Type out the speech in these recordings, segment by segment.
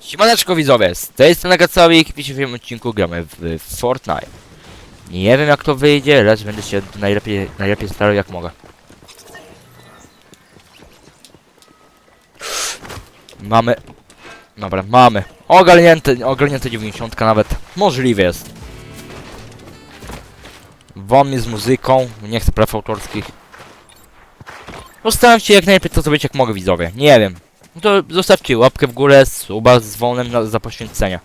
Siemaneczko widzowie, z tej strony Gacałik, w dzisiejszym odcinku gramy w Fortnite. Nie wiem jak to wyjdzie, lecz będę się najlepiej, najlepiej starał jak mogę. Mamy... Dobra, mamy. Ogarnięte, ogarnięte 90 nawet. Możliwe jest. Mi z muzyką, nie chcę praw autorskich. Postaram się jak najlepiej to zrobić jak mogę widzowie, nie wiem. No to zostawcie łapkę w górę, suba z dzwonem na, za poświęcenia.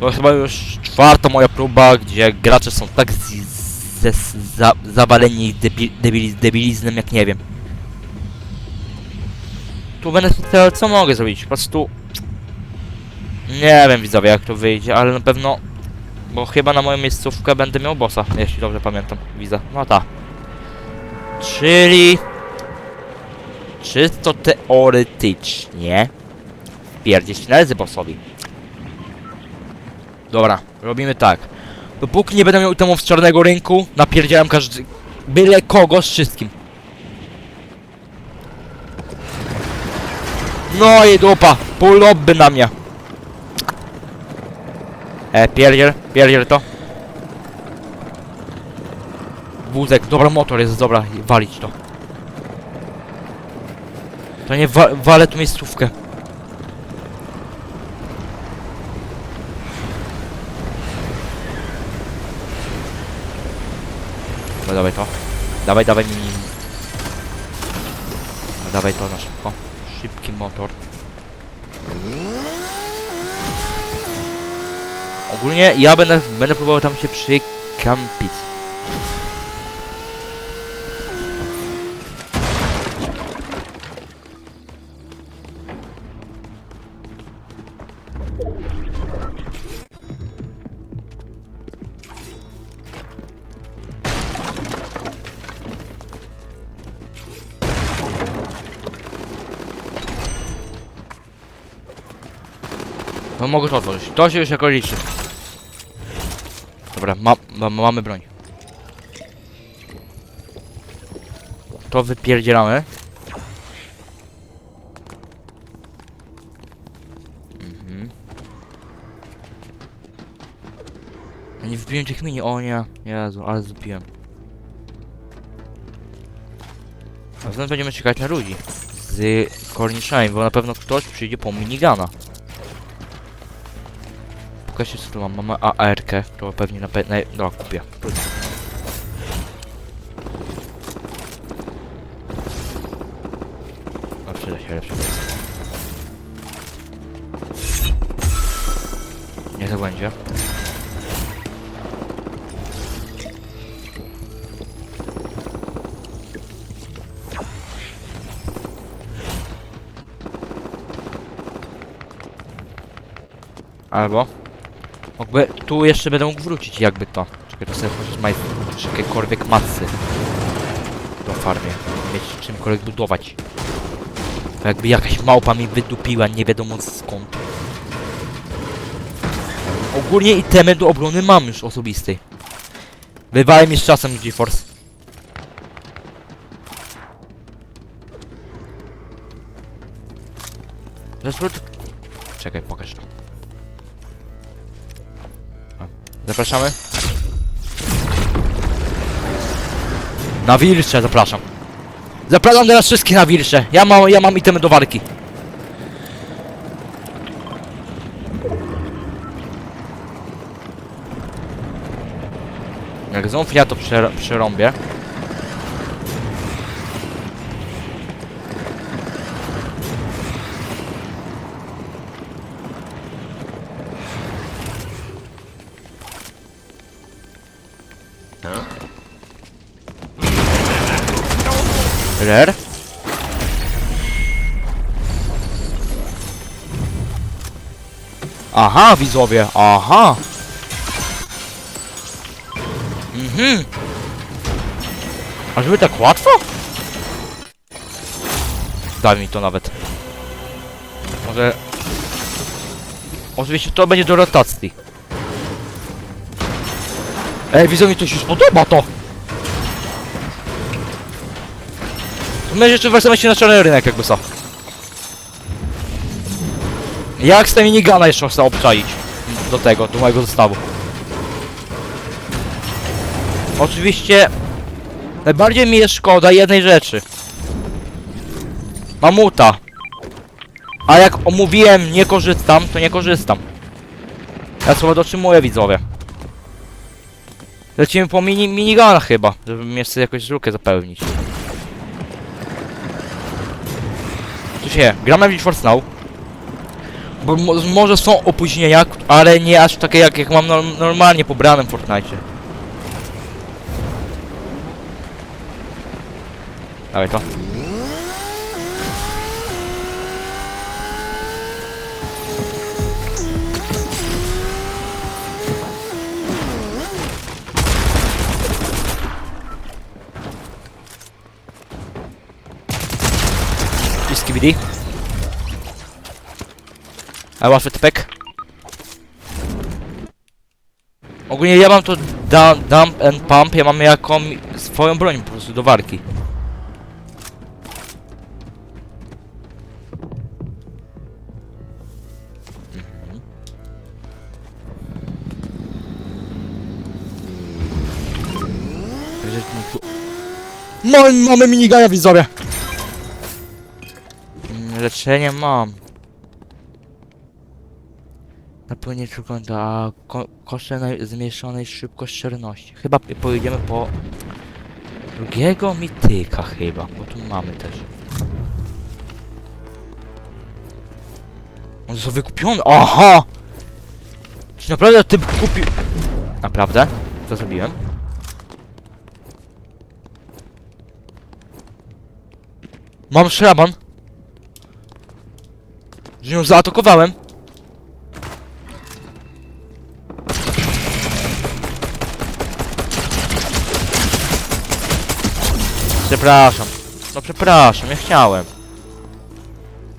To chyba już czwarta moja próba, gdzie gracze są tak z, ze, za, zawaleni debi, debili, debilizmem jak nie wiem. Tu będę teraz co mogę zrobić? Po prostu... Nie wiem widzowie jak to wyjdzie, ale na pewno bo chyba na moją miejscówkę będę miał bossa, jeśli dobrze pamiętam. Widzę. No ta. Czyli... Czysto teoretycznie... Wpierdzieć należy bossowi. Dobra, robimy tak. Dopóki nie będę miał itemów z czarnego rynku, napierdzielam każdy... Byle kogo z wszystkim. No i dupa! Pół na mnie. E, pierdziel, pierdziel to. Wózek, dobra, motor jest, dobra, walić to. To nie wa walę tu miejscówkę. No dawaj to. Dawaj, dawaj mi. No dawaj to na szybko. Szybki motor. Ogólnie ja będę, będę próbował tam się przykampić. No mogę to otworzyć. To się już jako liczy. Dobra, ma, ma, mamy broń. To wypierdzielamy. Mhm. Nie wbiłem tych mini, o nie. Jezu, ale zbiłem. A zatem będziemy czekać na ludzi. Z korniszami, bo na pewno ktoś przyjdzie po minigana. Co tu mam. Mamy AR-kę, to pewnie na pewno. No, kupię. No, przyda się lepsze. Nie to. Albo Mógłby, tu jeszcze będę mógł wrócić jakby to. Czekaj, to sobie możesz maj... jakiekolwiek masy. Do farmie. Mieć czymkolwiek budować. To jakby jakaś małpa mi wydupiła, nie wiadomo skąd. Ogólnie itemy do obrony mam już osobistej. Bywałem mi z czasem GeForce. Zresztą... Czekaj, pokaż to. Zapraszamy. Na wilcze zapraszam. Zapraszam teraz wszystkich na wilcze. Ja mam, ja mam itemy do walki. Jak ja to przer Rare. Aha, widzowie, aha. Mhm. A żeby tak łatwo? Daj mi to nawet. Może... Oczywiście to będzie do rotacji. Ej, widzowie, to się spodoba to! My jeszcze wracamy się na czarny rynek, jakby co. Jak z tym minigana jeszcze chcę obczaić do tego, do mojego zestawu. Oczywiście najbardziej mi jest szkoda jednej rzeczy. Mamuta. A jak omówiłem nie korzystam, to nie korzystam. Ja słowo dotrzymuję widzowie. Lecimy po mini, minigana chyba, żeby jeszcze jakoś lukę zapełnić. Co się, gramy w Need. Bo mo może są opóźnienia, ale nie aż takie jak, jak mam norm normalnie pobranym w Fortnite. Dawaj to. A łatwy typek. Ogólnie ja mam to dump and pump, ja mam jako mi- swoją broń po prostu do walki. Mhm. Mamy, mamy minigana widzowie! Mm, Leczenie mam. Napłynie tylko do ko kosze naj- zmniejszonej szybkościerności. Chyba p- pojedziemy po drugiego mityka chyba, bo tu mamy też. On został wykupiony. Aha! Czy naprawdę ty kupił... Naprawdę? Co zrobiłem? Mam szlaban. Że ją zaatakowałem. Przepraszam. No przepraszam, ja chciałem.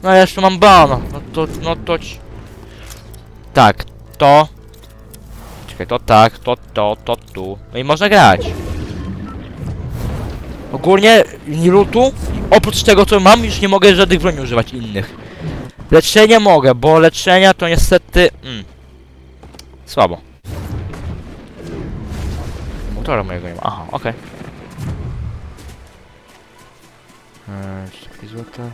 No ja jeszcze mam bana. No to, no to ci... Tak, to... Czekaj, to tak, to, to, to tu. No i można grać. Ogólnie, nie lutu, oprócz tego co mam, już nie mogę żadnych broni używać innych. Leczenia mogę, bo leczenia to niestety... Mm, słabo. Motora mojego nie ma. Aha, okej. Eee, 4 złota.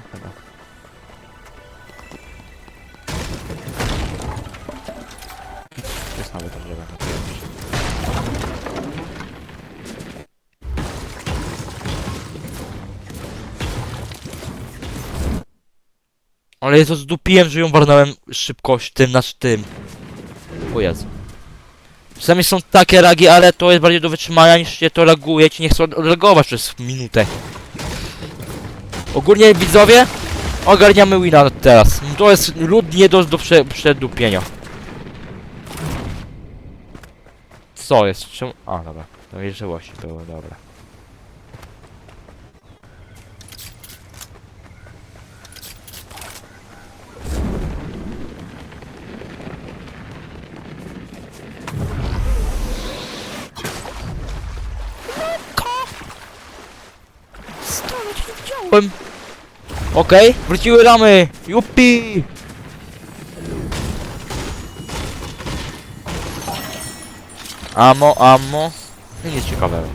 To jest nawet to robić. Ale to zdupiłem, że ją warnąłem szybkość tym na tym. O Jezu. Czasami są takie ragi, ale to jest bardziej do wytrzymania niż się to laguje. Ci nie chcą reagować przez minutę. Ogólnie widzowie, ogarniamy wina teraz. To jest lud nie do, do prze, przedupienia. Co jest? Czemu? A, dobra. To wierzyłości było, dobra. Okej, wróciły ramy! Jupi! Amo, amo. No nic ciekawego.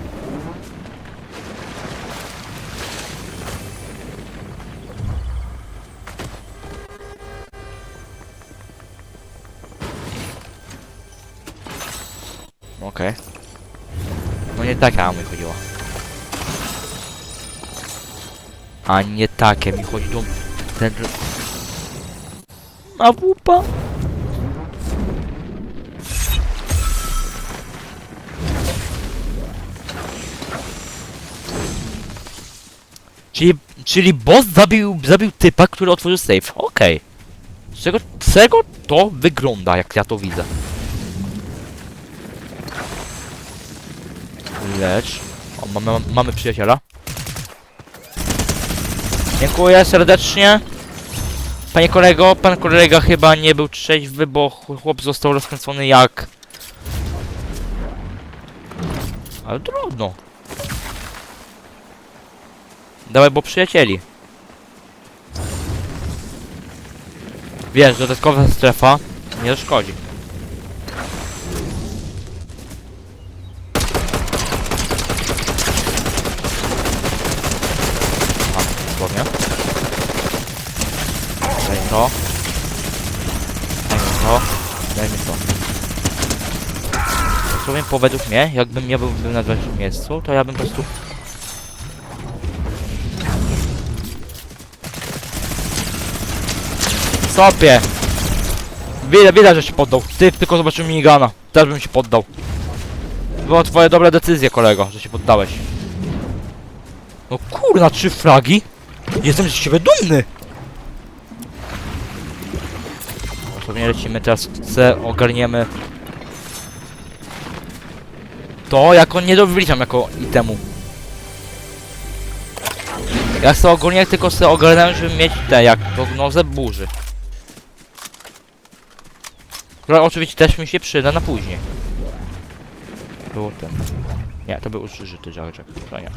Okej. No nie taka amo mi chodziło. A nie takie, mi chodzi do... Ten... A wupa? Czyli, czyli boss zabił, zabił typa, który otworzył safe. Okej. Z czego, czego to wygląda, jak ja to widzę? Lecz. O, mamy, mamy przyjaciela. Dziękuję serdecznie. Panie kolego, pan kolega chyba nie był trzeźwy, bo ch- chłop został rozkręcony jak... Ale trudno. Dawaj, bo przyjacieli. Wiesz, dodatkowa strefa nie szkodzi. Dosłownie. Daj mi to. Daj mi to. Daj mi to. Dosłownie po według mnie, jakbym ja był, był na waszym miejscu, to ja bym po prostu... Sopie! Widać, widać, że się poddał. Ty tylko zobaczył minigana. Też bym się poddał. Była twoja dobra decyzja, kolego, że się poddałeś. No kurna, trzy fragi? Jestem z ciebie dumny! Dosłownie lecimy teraz, C, ogarniemy to jako nie wliczam jako itemu. Ja sobie ogólnie tylko sobie ogarnąłem, żeby mieć te, jak prognozę burzy. Która oczywiście też mi się przyda na później. Było ten. Nie, to był użyty żarczek. To nie.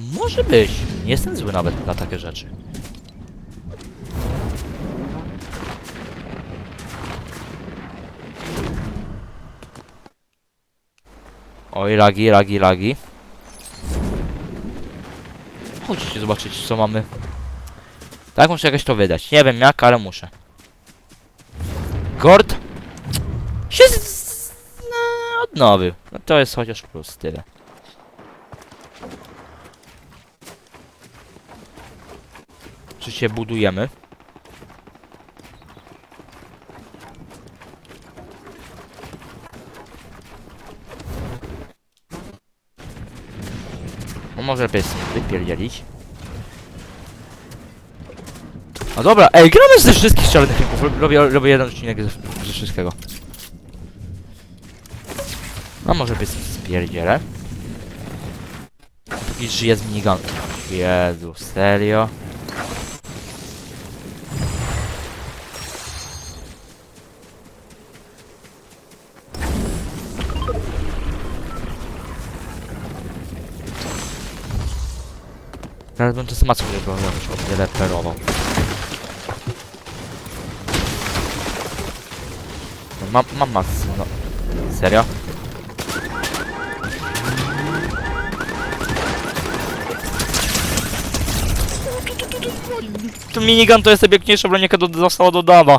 Może być. Nie jestem zły nawet na takie rzeczy. Oj, lagi, lagi, lagi. Chodźcie zobaczyć, co mamy. Tak, muszę jakoś to wydać. Nie wiem jak, ale muszę. Gord się z... no, odnowił. No to jest chociaż plus, tyle. Czy się budujemy? No może jest wypierdzielić. No dobra, ej, gramy ze wszystkich czarnych rynków. Rob- Robię, robię jeden odcinek ze, ze wszystkiego. No może być spierdzielę. Póki żyje z minigun. Jezu, serio? Teraz bym to smaczką nie było jakoś oddereperował. Mam, mam masę, no. Serio? To minigun to jest najpiękniejsza broń, jaka do, została dodana.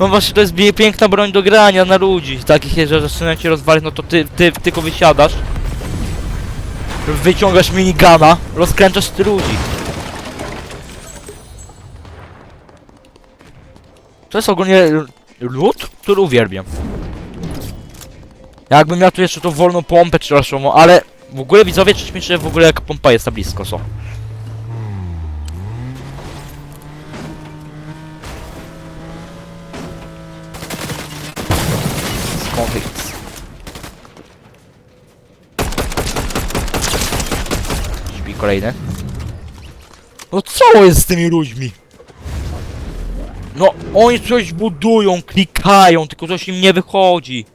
No właśnie, to jest piękna broń do grania na ludzi. Takich, że zaczynają cię rozwalić, no to ty, ty tylko wysiadasz. Wyciągasz minigana, rozkręcasz ty ludzi. To jest ogólnie lód, który uwielbiam. Jakbym miał tu jeszcze tą wolną pompę czy naszą, ale w ogóle widzowie czy w ogóle jaka pompa jest na blisko są. Konflikt. Kolejny. No co jest z tymi ludźmi? No, oni coś budują, klikają, tylko coś im nie wychodzi.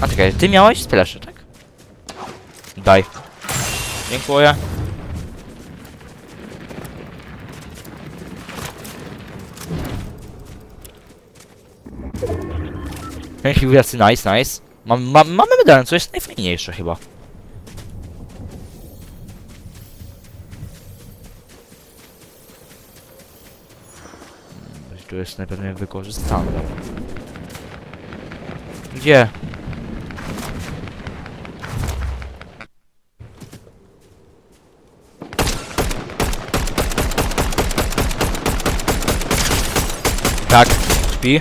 A czekaj, ty miałeś splesze, tak? Daj. Dziękuję. Konfiguracji nice, nice. Mam, mam, mamy medal, co jest najfajniejsze chyba. Tu jest najpewniej wykorzystane. Gdzie? Tak, śpi.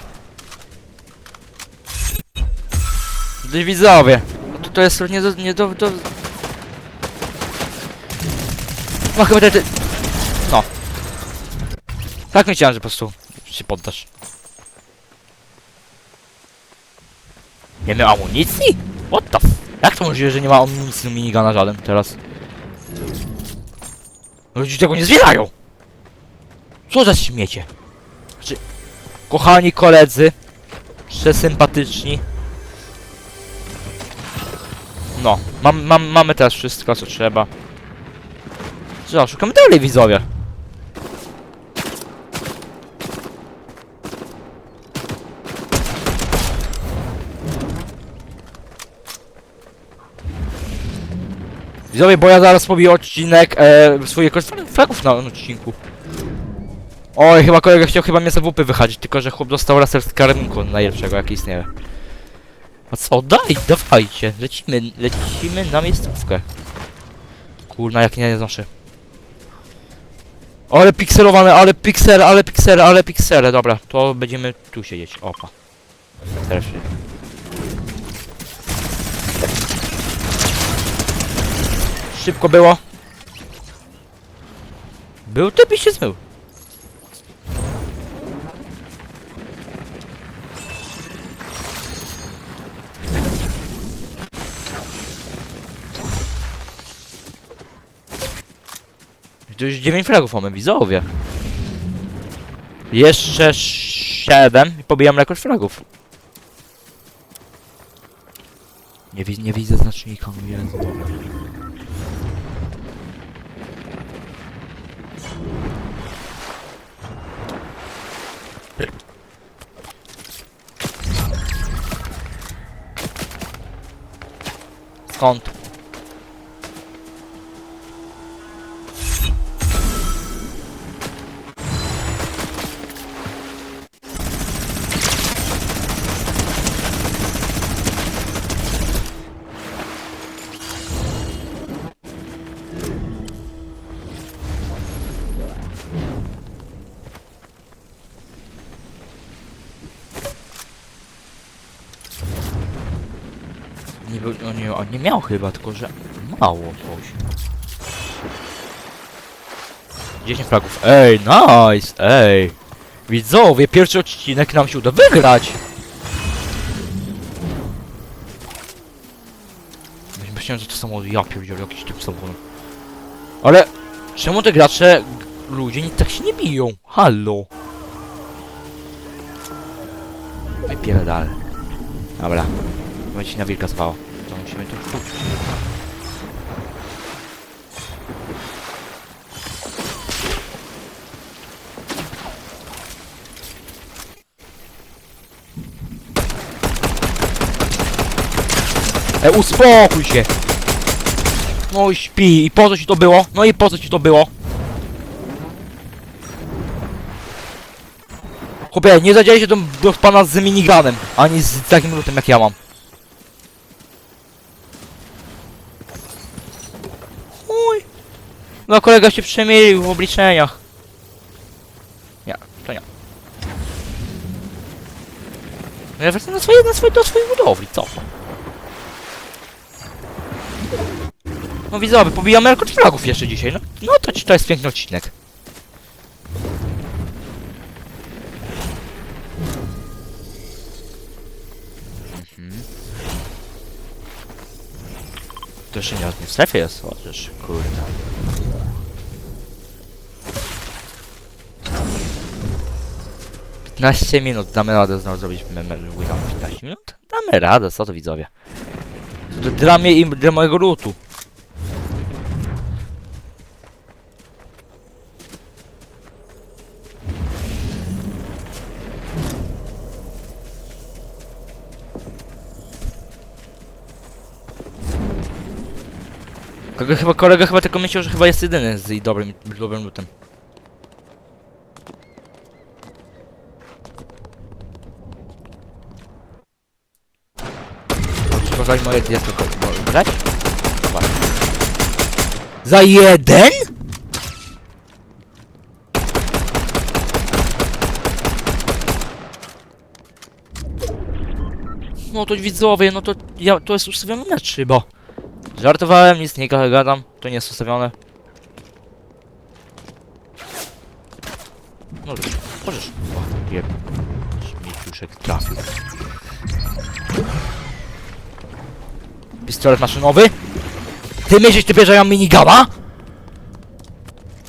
Gdy widzowie. No to, to jest nie do, nie do, do... No chyba te, te... No. Tak myślałem, że po prostu się poddasz. Nie miał amunicji? What the f... Jak to możliwe, że nie ma amunicji do minigana żaden teraz? Ludzie tego nie zbierają! Co za śmiecie? Znaczy, kochani koledzy, przesympatyczni. No, mam, mam, mamy teraz wszystko, co trzeba. Co, szukamy dalej, widzowie. Widzowie, bo ja zaraz pobiję odcinek e, swoich fragów na odcinku. Oj, chyba kolega chciał chyba mnie za WP wychodzić, tylko że chłop dostał laser z karabinku najlepszego, jaki istnieje. A co, daj, dawajcie, lecimy, lecimy na miejscówkę. Kurna, jak nie znoszę. Ale pikselowane, ale piksele, ale piksele, ale piksele, dobra, to będziemy tu siedzieć, opa. Teraz się. Szybko było. Był, to by się zmył. Już 9 fragów mamy, widzowie. Jeszcze 7 i pobijam rekord fragów. Nie, nie widzę znacznika, no. Skąd? Był, on, nie, miał chyba, tylko że mało coś. 10 fragów. Ej, nice! Ej! Widzowie, pierwszy odcinek nam się uda wygrać! Myślałem, że to samo ja pierdzielę jakiś typ samochodem. Ale czemu te gracze, ludzie, tak się nie biją? Hallo! Wypierdal. Dobra. Będzie się na wilka zwało. To musimy tu wpuścić. E, uspokój się! No i śpi. I po co ci to było? No i po co ci to było? Chłopie, nie zadzieli się do, do pana z miniganem, ani z takim lutem jak ja mam. No kolega się przemielił w obliczeniach. Nie, to nie. No ja wracam na swoje, na swoje, do swojej budowli, co? No widzowie, pobijamy alkohol flagów jeszcze dzisiaj, no, no to, to jest piękny odcinek. Mhm. To jeszcze nie w strefie jest, chociaż, kurna. 15 minut, damy radę znowu zrobić witamy 15 minut? Damy radę, co to widzowie? Dla mnie i dla mojego lutu. Kolega, chyba, kolega chyba tylko myślał, że chyba jest jedyny z dobrym, dobrym lutem. Pokazali moje jest tylko brać? Dobra. Za jeden? No to widzowie, no to ja, to jest ustawiony mecz chyba. Żartowałem, nic nie gadam, to nie jest ustawione. Możesz, możesz. O, jeb. Śmieciuszek trafił. Pistolet maszynowy? Ty myślisz, ty że ja mam minigama?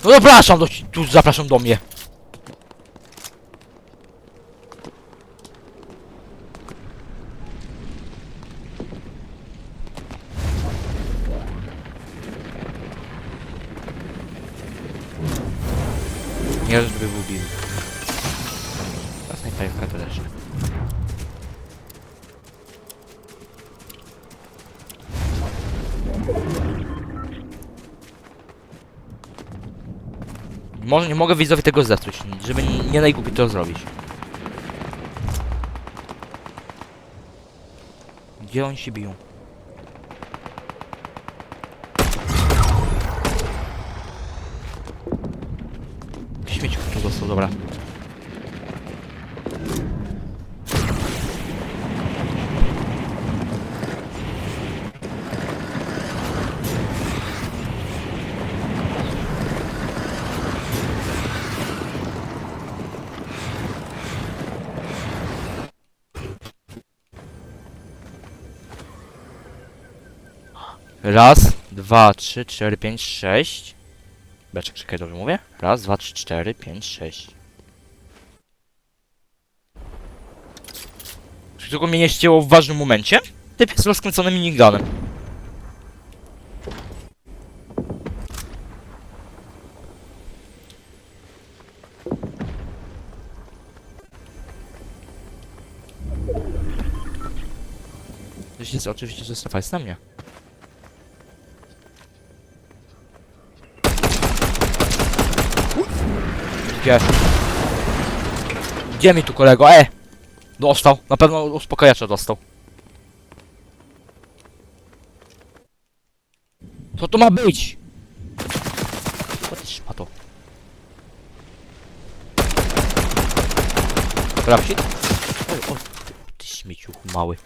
No zapraszam do, tu zapraszam do mnie. Może nie mogę widzowie tego zepsuć, żeby nie, najgłupiej to zrobić. Gdzie oni się biją? Śmieć tu dostał, dobra. Raz, dwa, trzy, cztery, pięć, sześć. Beczek, czekaj, dobrze mówię? Raz, dwa, trzy, cztery, pięć, sześć. Tylko mnie nie ścięło w ważnym momencie? Typ jest rozkręcony miniganem. Jest oczywiście, że strefa jest na mnie. Gdzie? Gdzie mi tu kolego? E! Dostał. Na pewno uspokajacza dostał. Co to ma być? Ty szmato? Rapsik? O, o, ty, ty śmieciu mały.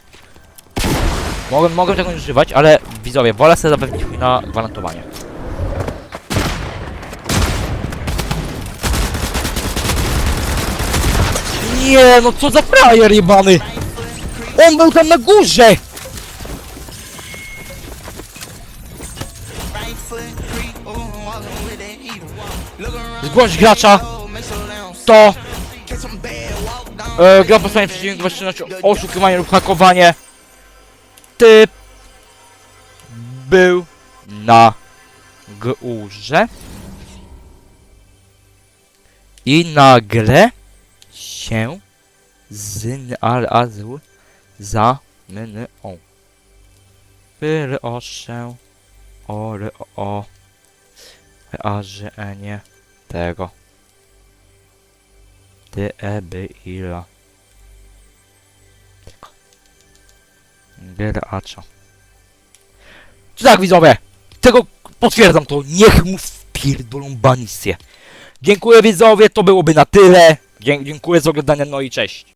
Mogę, mogę tego nie używać, ale widzowie, wolę sobie zapewnić na gwarantowanie. Nie, no co za frajer jebany! On był tam na górze! Zgłoś gracza! To! E, gra po stronie przeciwnika właśnie oszukiwanie lub hakowanie. Typ był na górze i nagle się znalazł za mną. Proszę o, o, o nie tego. Ty eby ila. Tego. Gracza. Czy tak widzowie? Tego potwierdzam to. Niech mu wpierdolą banisję. Dziękuję widzowie, to byłoby na tyle. Dziękuję za oglądanie, no i cześć.